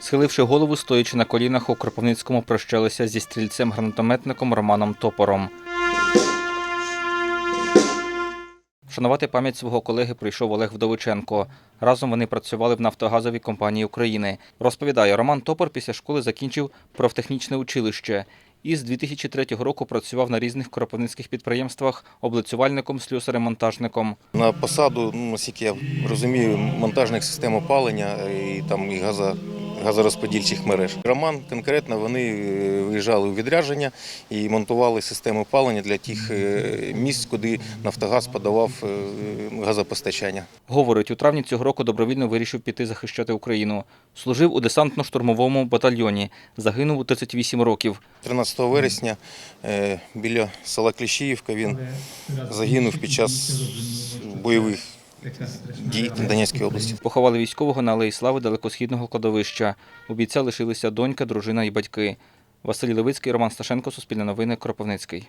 Схиливши голову, стоячи на колінах у Кропивницькому, прощалися зі стрільцем-гранатометником Романом Топором. Вшанувати пам'ять свого колеги прийшов Олег Вдовиченко. Разом вони працювали в Нафтогазовій компанії України. Розповідає, Роман Топор після школи закінчив профтехнічне училище і з 2003 року працював на різних кропивницьких підприємствах облицювальником, слюсарем-монтажником. На посаду, ну, наскільки я розумію, монтажних систем опалення і там і газа, газорозподільчих мереж. Роман конкретно вони е, виїжджали у відрядження і монтували системи опалення для тих е, місць, куди Нафтогаз подавав е, газопостачання. Говорить, у травні цього року добровільно вирішив піти захищати Україну. Служив у десантно-штурмовому батальйоні. Загинув у 38 років. 13 вересня біля села Кліщіївка він загинув під час бойових дій на Донецькій області. Поховали військового на Алеї Слави далекосхідного кладовища. У бійця лишилися донька, дружина і батьки. Василь Левицький, Роман Сташенко, Суспільне новини, Кропивницький.